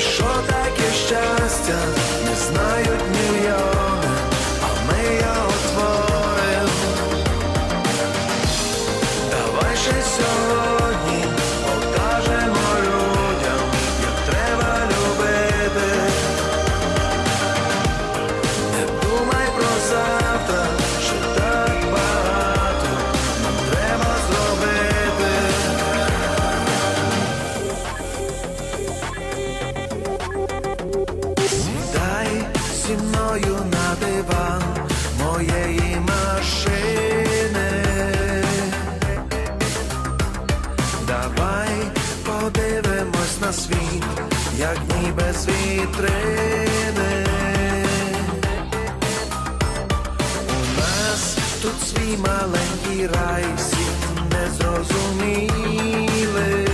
що таке щастя, не знають ні. мною на диван моєї машини. Давай подивимось на світ, як ніби з вітрини. У нас тут свій маленький рай, всі не зрозуміли.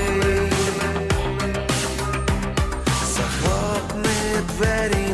Захлопни двері.